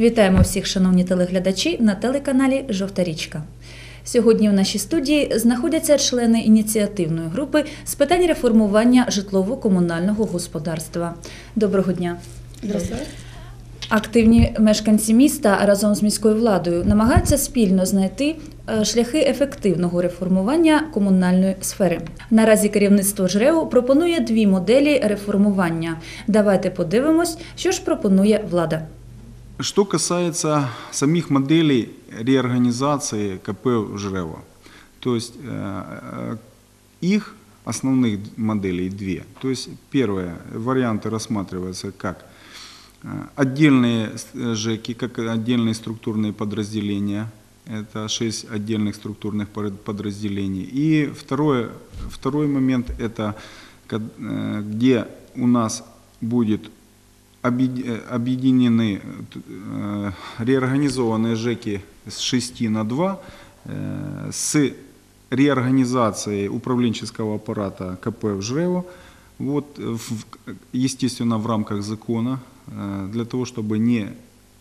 Вітаємо всіх, шановні телеглядачі, на телеканалі Жовта річка. Сьогодні в нашій студії знаходяться члени ініціативної групи з питань реформування житлово-комунального господарства. Доброго дня! Здравствуйте. Активні мешканці міста разом з міською владою намагаються спільно знайти е, шляхи ефективного реформування комунальної сфери. Наразі керівництво ЖРЕУ пропонує дві моделі реформування. Давайте подивимось, що ж пропонує влада. Что касается самих моделей реорганизации КП в ЖРЭВО, то есть э, э, их основных моделей две. То есть первое, варианты рассматриваются как э, отдельные ЖЭКи, как отдельные структурные подразделения, это шесть отдельных структурных подразделений. И второе, второй момент это где у нас будет объединены, э, реорганизованные ЖЭКи с 6 на 2 э, с реорганизацией управленческого аппарата КП в ЖРЭВО, вот, э, в- естественно, в рамках закона, э, для того, чтобы не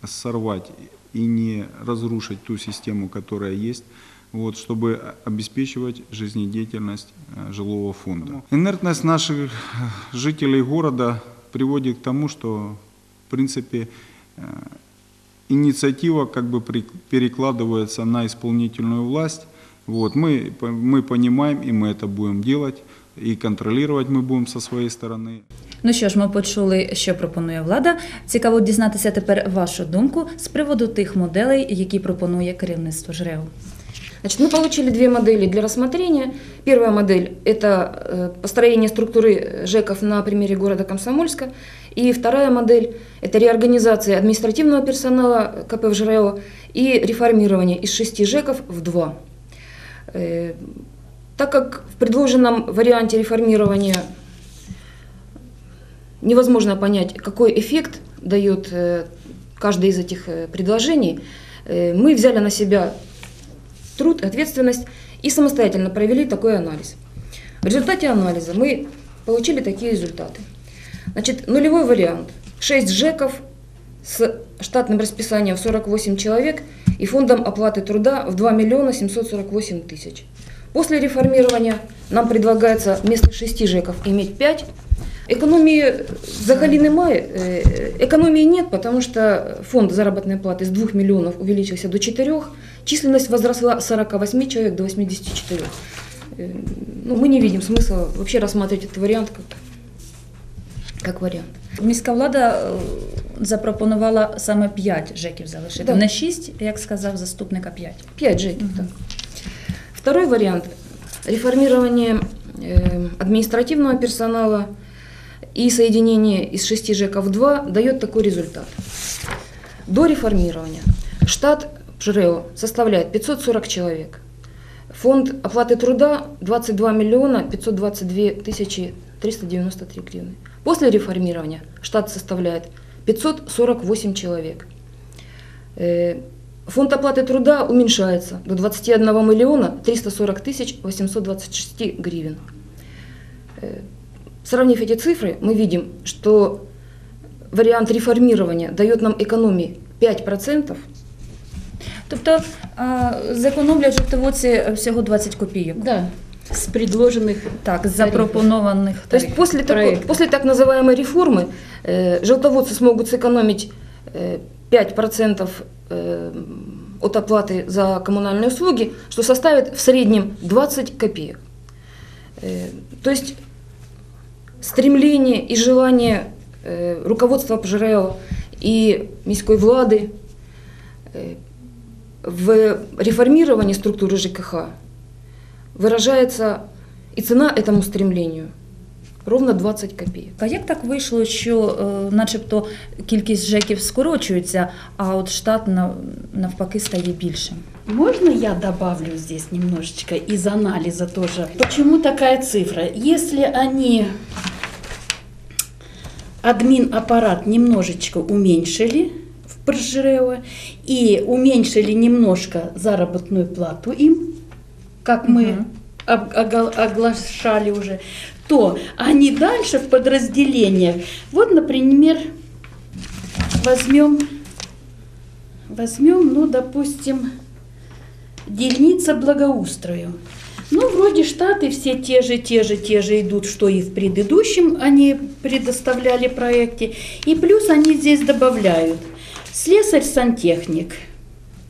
сорвать и не разрушить ту систему, которая есть, вот, чтобы обеспечивать жизнедеятельность э, жилого фонда. Инертность наших э, жителей города приводит к тому, что, в принципе, э, инициатива как бы при- перекладывается на исполнительную власть. Вот, мы, по- мы понимаем, и мы это будем делать, и контролировать мы будем со своей стороны. Ну що ж, ми почули, що пропонує влада. Цікаво дізнатися тепер вашу думку з приводу тих моделей, які пропонує керівництво ЖРЕУ. Значит, мы получили две модели для рассмотрения. Первая модель – это э, построение структуры ЖЭКов на примере города Комсомольска. И вторая модель – это реорганизация административного персонала КП в ЖРЭО и реформирование из шести ЖЭКов в два. Э, Так как в предложенном варианте реформирования невозможно понять, какой эффект дает э, каждое из этих э, предложений, э, мы взяли на себя труд, ответственность и самостоятельно провели такой анализ. В результате анализа мы получили такие результаты. Значит, нулевой вариант. 6 ЖЭКов с штатным расписанием в 48 человек и фондом оплаты труда в 2 миллиона 748 тысяч. После реформирования нам предлагается вместо 6 ЖЭКов иметь 5. Экономии взагалі немає. Э, Экономии нет, потому что фонд заработной платы с 2 миллионов увеличился до 4, численность возросла с 48 человек до 84. Э, Ну, мы не видим смысла вообще рассматривать этот вариант как, как вариант. Міська влада е, запропонувала саме 5 ЖЕКів залишити. Да. Не 6, як сказав заступник, а 5. 5 ЖЭКов, так. Второй вариант – реформирование э, административного персонала и соединение из 6 ЖЭКов в 2 дает такой результат. До реформирования штат ЖРЭО составляет 540 человек. Фонд оплаты труда 22 миллиона 522 тысячи 393 гривны. После реформирования штат составляет 548 человек. Э, Фонд оплаты труда уменьшается до 21 миллиона 340 тысяч 826 гривен. Э, Сравнив эти цифры, мы видим, что вариант реформирования дает нам экономии 5%, Тобто е, зекономлять жовтоводці всього 20 копійок. Да, с предложенных Так, з запропонованих То есть тарифів. после, такой, проект. после так называемой реформы э, желтоводцы смогут сэкономить э, 5% э, от оплаты за коммунальные услуги, что составит в среднем 20 копеек. Э, то есть стремление и желание э, руководства ПЖРЭО и міської влади э, в реформировании структуры ЖКХ выражается и цена этому стремлению ровно 20 копеек. А як так вийшло, що е, начебто кількість ЖЕКів скорочується, а от штат нав- навпаки стає більшим? Можно я добавлю здесь немножечко из анализа тоже? Почему такая цифра? Если они админ аппарат немножечко уменьшили в ПРЖРЭО и уменьшили немножко заработную плату им, как мы Мгм. об- огол- оглашали уже, то они дальше в подразделениях, вот, например, возьмем Возьмем, ну, допустим, дельница благоустрою. Ну, вроде штаты все те же, те же, те же идут, что и в предыдущем они предоставляли проекте. И плюс они здесь добавляют слесарь-сантехник,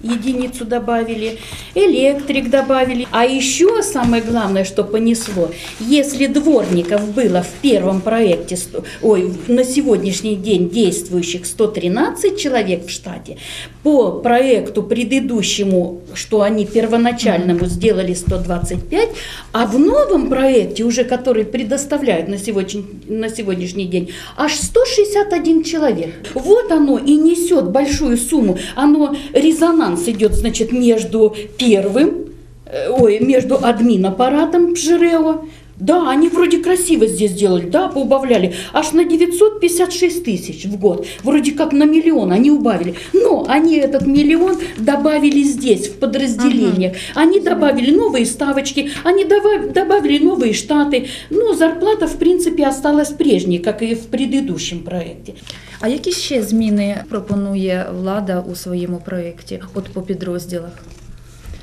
единицу добавили, электрик добавили. А еще самое главное, что понесло, если дворников было в первом проекте, ой, на сегодняшний день действующих 113 человек в штате, по проекту предыдущему, что они первоначальному сделали 125, а в новом проекте, уже который предоставляют на, сегодня, на сегодняшний день, аж 161 человек. Вот оно и несет большую сумму. Оно резонанс идет, значит, между первым, э, ой, между админ-аппаратом ЖРЭО, да, они вроде красиво здесь сделали, да, поубавляли, аж на 956 тысяч в год, вроде как на миллион они убавили, но они этот миллион добавили здесь, в подразделениях, они добавили новые ставочки, они дава- добавили новые штаты, но зарплата, в принципе, осталась прежней, как и в предыдущем проекте. А які ще зміни пропонує влада у своєму проєкті, от по підрозділах?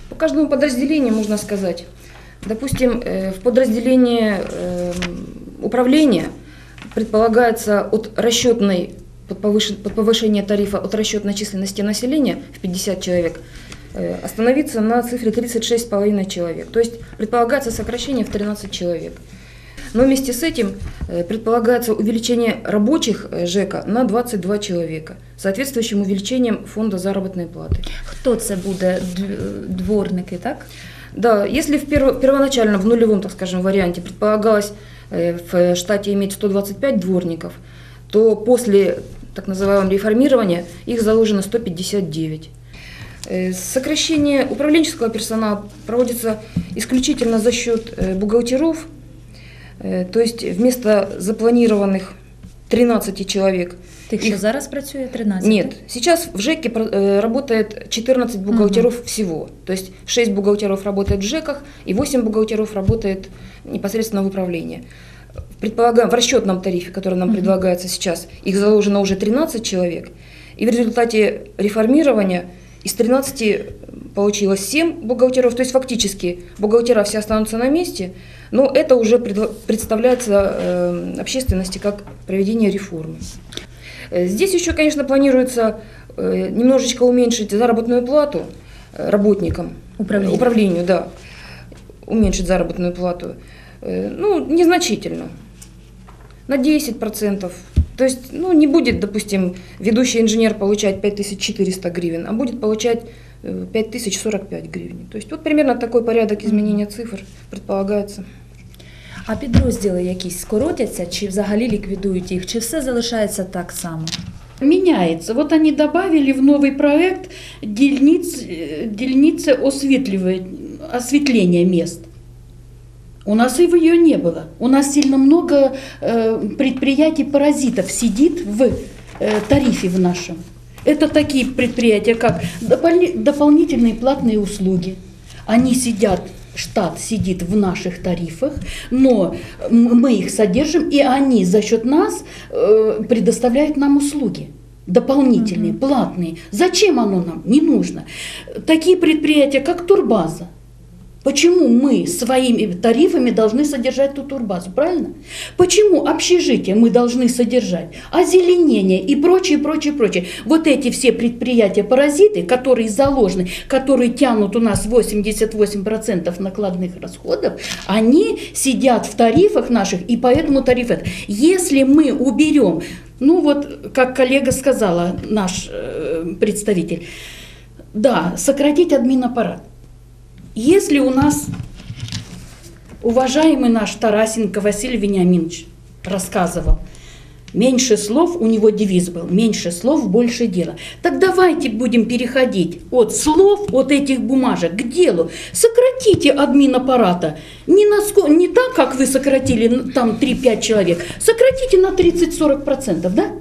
По каждому подразделению можно сказать. Допустим, э, в подразделении э, управления предполагается от расчетной под под повышение тарифа от расчетной численности населения в 50 человек э, остановиться на цифре 36,5 человек. То есть предполагается сокращение в 13 человек. Но вместе с этим э, предполагается увеличение рабочих ЖЭКа на 22 человека, соответствующим увеличением фонда заработной платы. Хто це буде? Д- Дворники, так? Да, если в перво- первоначально, в нулевом, так скажем, варианте предполагалось э, в штате иметь 125 дворников, то после так называемого реформирования их заложено 159. Э, Сокращение управленческого персонала проводится исключительно за счет э, бухгалтеров, то есть вместо запланированных 13 человек Тих, що Їх- зараз працює 13? нет, сейчас в ЖЭКе э, работает 14 бухгалтеров всего. То есть 6 бухгалтеров работает в ЖЭКах и 8 бухгалтеров работает непосредственно в управлении. Предполагаем, в расчетном тарифе, который нам Мгм. предлагается сейчас, их заложено уже 13 человек. И в результате реформирования из 13 получилось 7 бухгалтеров, то есть фактически бухгалтера все останутся на месте, но это уже представляется э, общественности как проведение реформы. Э, Здесь еще, конечно, планируется э, немножечко уменьшить заработную плату э, работникам. Управління. Э, Управлению, да. Уменьшить заработную плату. Ну, незначительно. На 10%. То есть, ну, не будет, допустим, ведущий инженер получать 5400 гривен, а будет получать э, 5045 гривен. То есть, вот примерно такой порядок изменения цифр предполагается. А підрозділи якісь скоротяться, чи взагалі ліквідують їх, чи все залишається так само? Меняется. Вот они добавили в новый проект дельниц, э, дельницы осветливая- осветления мест. У нас и ее не было. У нас сильно много э, предприятий-паразитов сидит в э, тарифе в нашем. Это такие предприятия, как дополни- дополнительные платные услуги. Они сидят, штат сидит в наших тарифах, но мы их содержим, и они за счет нас э, предоставляют нам услуги. Дополнительные, платные. Зачем оно нам? Не нужно. Такие предприятия, как Турбаза. Почему мы своими тарифами должны содержать ту турбазу, правильно? Почему общежитие мы должны содержать, озеленение и прочее, прочее, прочее. Вот эти все предприятия-паразиты, которые заложены, которые тянут у нас 88% накладных расходов, они сидят в тарифах наших, и поэтому тариф это. Если мы уберем, ну вот, как коллега сказала, наш э, представитель, да, сократить админаппарат. Если у нас уважаемый наш Тарасенко Василий Вениаминович рассказывал, меньше слов, у него девиз был, меньше слов, больше дела. Так давайте будем переходить от слов, от этих бумажек к делу. Сократите админ аппарата. Не, на, не так, как вы сократили там 3-5 человек, сократите на 30-40%, да?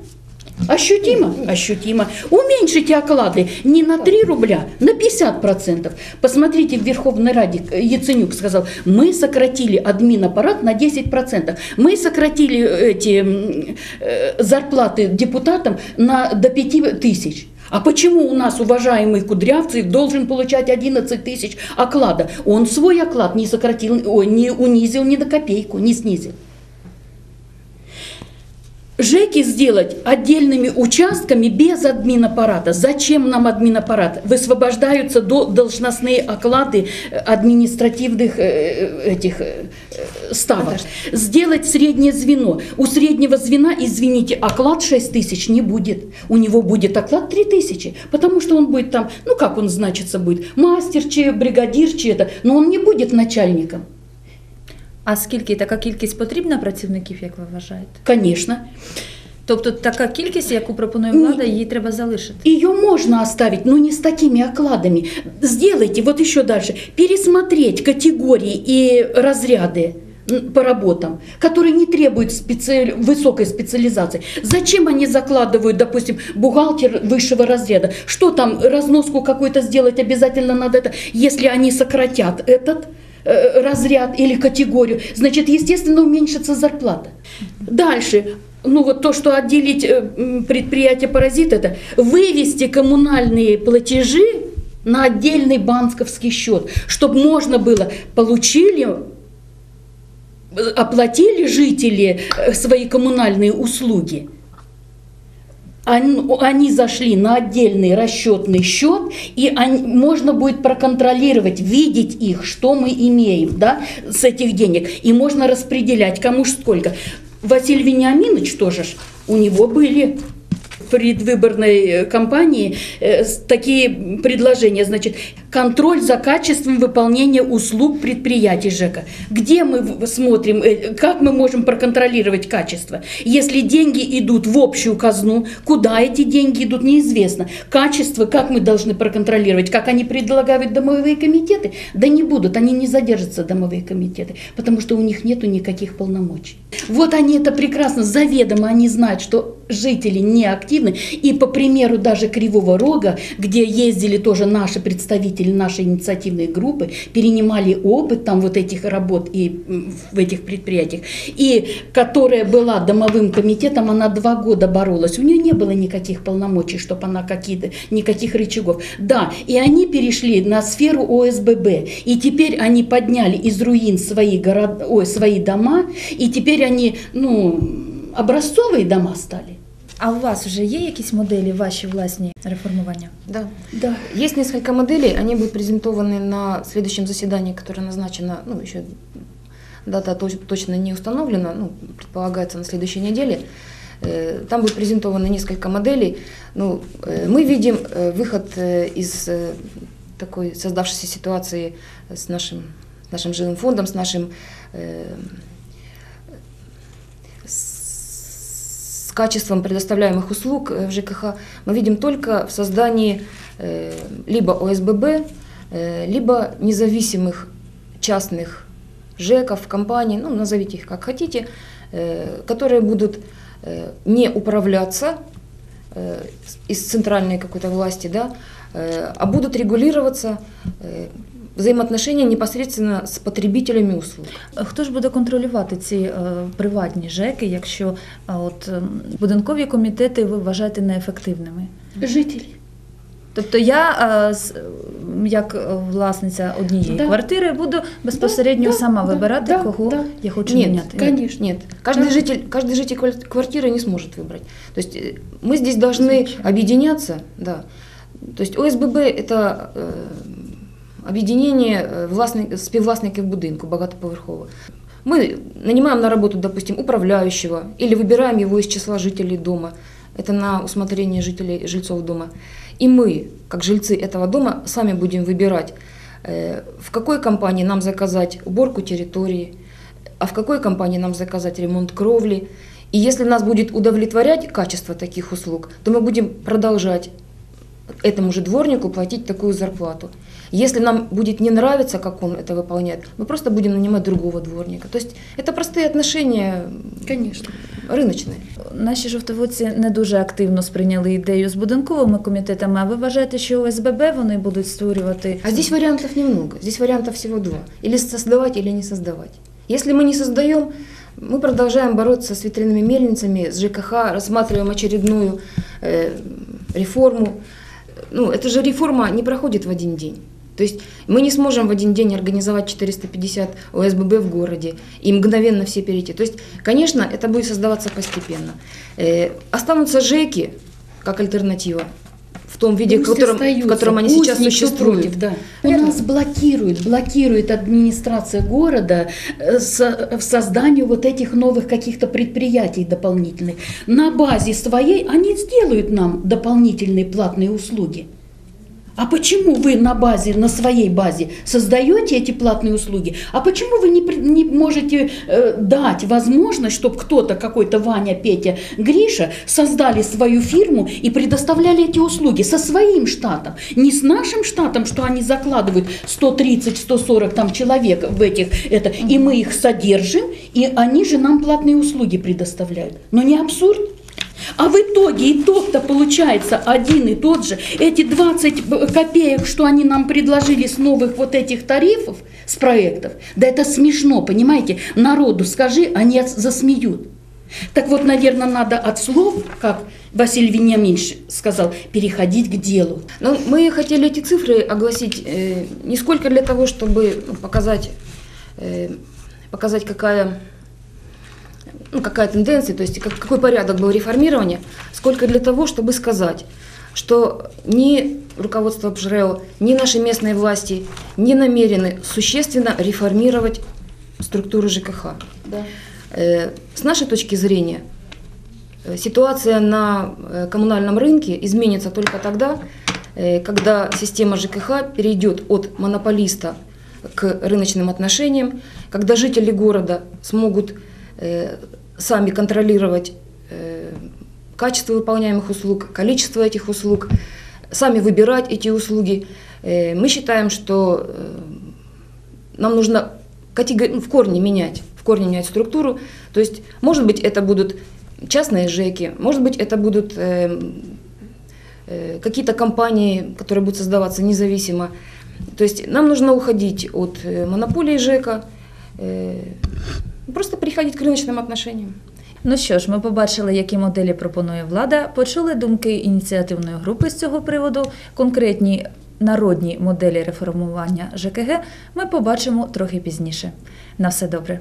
Ощутимо? Ощутимо. Уменьшите оклады не на 3 рубля, на 50%. Посмотрите, в Верховной Раде э, Яценюк сказал, мы сократили админ-аппарат на 10%. Мы сократили эти м, э, зарплаты депутатам на, до 5 тысяч. А почему у нас уважаемый Кудрявцев должен получать 11 тысяч оклада? Он свой оклад не сократил, не унизил ни на копейку, не снизил. ЖЭКи сделать отдельными участками без админаппарата. Зачем нам админаппарат? Высвобождаются до должностные оклады э, административных э, этих э, э, ставок. Сделать среднее звено. У среднего звена, извините, оклад 6 тысяч не будет. У него будет оклад 3 тысячи. Потому что он будет там, ну как он значится будет, мастер чи бригадир чи это, но он не будет начальником. А скільки така кількість потрібна працівників, як ви вважаєте? Конечно. Тобто така кількість, яку пропонує влада, її треба залишити. Ее можно оставить, но не с такими окладами. Сделайте, вот еще дальше, пересмотреть категории и разряды м, по работам, которые не требуют специ- высокой специализации. Зачем они закладывают, допустим, бухгалтер высшего разряда? Что там, разноску какую-то сделать обязательно надо это, если они сократят этот Э, разряд или категорию, значит, естественно, уменьшится зарплата. Дальше, ну вот то, что отделить э, м, предприятие-паразит, это вывести коммунальные платежи на отдельный банковский счет, чтобы можно было, получили, э, оплатили жители свои коммунальные услуги, они, зашли на отдельный расчетный счет, и они- можно будет проконтролировать, видеть их, что мы имеем да, с этих денег. И можно распределять, кому сколько. Василий Вениаминович тоже, ж, у него были в предвыборной э, кампании э, такие предложения. Значит, контроль за качеством выполнения услуг предприятий ЖЭКа. Где мы смотрим, э, как мы можем проконтролировать качество? Если деньги идут в общую казну, куда эти деньги идут, неизвестно. Качество, как мы должны проконтролировать? Как они предлагают домовые комитеты? Да не будут, они не задержатся, домовые комитеты, потому что у них нету никаких полномочий. Вот они это прекрасно, заведомо они знают, что жители не активны. И по примеру даже Кривого Рога, где ездили тоже наши представители нашей инициативной группы, перенимали опыт там вот этих работ и в этих предприятиях, и которая была домовым комитетом, она два года боролась. У нее не было никаких полномочий, чтобы она какие-то, никаких рычагов. Да, и они перешли на сферу ОСББ, и теперь они подняли из руин свои, город, ой, свои дома, и теперь они, ну, образцовые дома стали. А у вас вже є якісь моделі ваші власні реформування? Да. Да. Есть несколько моделей, они будут презентованы на следующем заседании, которое назначено, ну, еще дата точ- точно не установлена, ну, предполагается на следующей неделе. Э, Там будет презентовано несколько моделей. Ну, э, мы видим э, выход э, из э, такой создавшейся ситуации с нашим, с нашим жилым фондом, с нашим качеством предоставляемых услуг э, в ЖКХ мы видим только в создании э, либо ОСББ, э, либо независимых частных ЖЭКов, компаний, ну, назовите их как хотите, которые будут не управляться из центральной какой-то власти, да, а будут регулироваться э, взаимоотношения непосредственно с потребителями услуг. Хто ж буде контролювати ці е, приватні ЖЕКи, якщо е, от е, будинкові комітети ви вважаєте неефективними? Жители. Тобто я, е, з- м, як е, власниця однієї Да. квартири, буду безпосередньо да, сама да, вибирати, да, кого да. я хочу Нет, міняти. Конечно. Нет, каждый Да. житель, каждый житель квар- квартиры не сможет выбрать. То есть э, мы здесь должны Звучит. объединяться, да. То есть ОСББ это объединение э, власник, співвласників будинку багатоповерхового. Мы нанимаем на работу, допустим, управляющего или выбираем его из числа жителей дома. Это на усмотрение жителей, жильцов дома. И мы, как жильцы этого дома, сами будем выбирать, э, в какой компании нам заказать уборку территории, а в какой компании нам заказать ремонт кровли. И если нас будет удовлетворять качество таких услуг, то мы будем продолжать этому же дворнику платить такую зарплату. Если нам будет не нравиться, как он это выполняет, мы просто будем нанимать другого дворника. То есть это простые отношения Конечно. рыночные. Наші жовтоводці не дуже активно сприйняли ідею з будинковими комітетами. А ви вважаєте, що ОСББ вони будуть створювати? А здесь вариантов немного. Здесь вариантов всего два. Или создавать, или не создавать. Если мы не создаем, мы продолжаем бороться с ветряными мельницами, с ЖКХ, рассматриваем очередную э, реформу. Ну, эта же реформа не проходит в один день. То есть мы не сможем в один день организовать 450 ОСББ в городе и мгновенно все перейти. То есть, конечно, это будет создаваться постепенно. Э, Останутся ЖЭКи как альтернатива в том виде, в Пусть котором, в остаются, котором они сейчас существуют. против, да. У нас блокирует, блокирует администрация города э, со- в созданию вот этих новых каких-то предприятий дополнительных. На базе своей они сделают нам дополнительные платные услуги. А почему вы на базе, на своей базе создаете эти платные услуги? А почему вы не, не можете э, дать возможность, чтобы кто-то, какой-то Ваня, Петя, Гриша создали свою фирму и предоставляли эти услуги со своим штатом? Не с нашим штатом, что они закладывают 130-140 там человек в этих, это, и мы их содержим, и они же нам платные услуги предоставляют. Но не абсурд? А в итоге итог-то получается один и тот же. Эти 20 б- копеек, что они нам предложили с новых вот этих тарифов, с проектов, да это смешно, понимаете? Народу скажи, они засмеют. Так вот, наверное, надо от слов, как Василий Вениаминович сказал, переходить к делу. Ну, мы хотели эти цифры огласить э, не сколько для того, чтобы ну, показать, э, показать какая, ну, какая тенденция, то есть как- какой порядок был реформирования, сколько для того, чтобы сказать, что ни руководство ПЖРЭО, ни наши местные власти не намерены существенно реформировать структуру ЖКХ. Э, С нашей точки зрения, э, ситуация на э, коммунальном рынке изменится только тогда, когда система ЖКХ перейдет от монополиста к рыночным отношениям, когда жители города смогут сами контролировать э, качество выполняемых услуг, количество этих услуг, сами выбирать эти услуги. Э, Мы считаем, что э, нам нужно ну, в корне менять, в корне менять структуру. То есть, может быть, это будут частные ЖЭКи, может быть, это будут какие-то компании, которые будут создаваться независимо. То есть нам нужно уходить от монополии ЖЭКа, просто приходить к рыночным отношениям. Ну що ж, ми побачили, які моделі пропонує влада, почули думки ініціативної групи з цього приводу, конкретні народні моделі реформування ЖКГ ми побачимо трохи пізніше. На все добре.